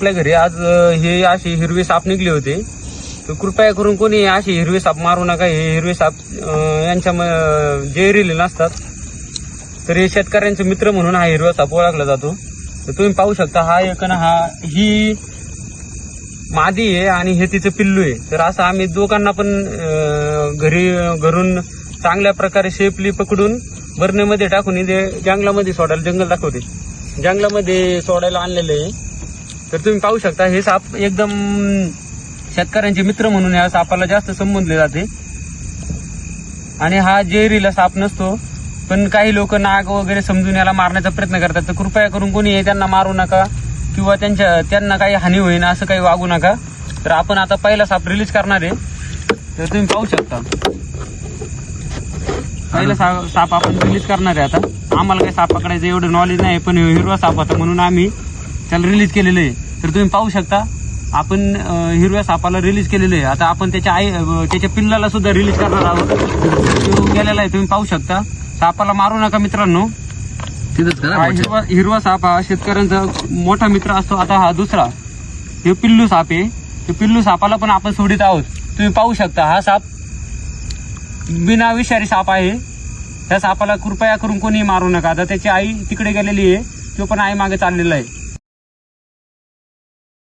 आपल्या घरी आज हे असे हिरवे साप निघले होते. तर कृपया करून कोणी असे हिरवे साप मारू नका. हे हिरवे साप यांच्या म- नसतात. तर हे शेतकऱ्यांचे मित्र म्हणून हा हिरवा साप ओळखला जातो. तर तुम्ही पाहू शकता हा एक ना हा ही मादी आहे आणि हे तिचं पिल्लू आहे. तर असं आम्ही दोघांना पण घरी घरून चांगल्या प्रकारे शेपली पकडून बरणेमध्ये टाकून इथे जंगलामध्ये सोडायला जंगल दाखवते. जंगलामध्ये सोडायला आणलेले आहे. तर तुम्ही पाहू शकता हे साप एकदम शेतकऱ्यांचे मित्र म्हणून या सापाला जास्त संबोधले जाते. आणि हा जेरीला साप नसतो पण काही लोक नाग वगैरे समजून याला मारण्याचा प्रयत्न करतात. तर कृपया करून कोणी त्यांना मारू नका किंवा त्यांच्या त्यांना काही हानी होईन असं काही वागू नका. तर आपण आता पहिला साप रिलीज करणार आहे. तर तुम्ही पाहू शकता. पहिला साप आपण रिलीज करणार आहे आता. आम्हाला काही साप पकडायचं एवढं नॉलेज नाही पण हिरवा साप होता म्हणून आम्ही त्याला रिलीज केलेलं आहे. तर तुम्ही पाहू शकता आपण हिरव्या सापाला रिलीज केलेलं आहे. आता आपण त्याच्या आई त्याच्या पिल्लाला सुद्धा रिलीज करणार आहोत. तो गेलेला आहे. तुम्ही पाहू शकता. सापाला मारू नका मित्रांनो. हिरवा हिरवा साप हा शेतकऱ्यांचा मोठा मित्र असतो. आता हा दुसरा. हे पिल्लू साप आहे. हे पिल्लू सापाला पण आपण सोडित आहोत. तुम्ही पाहू शकता. हा साप बिना विषारी साप आहे. त्या सापाला कृपया करून कोणी मारू नका. आता त्याची आई तिकडे गेलेली आहे. तो पण आई मागे चाललेला आहे.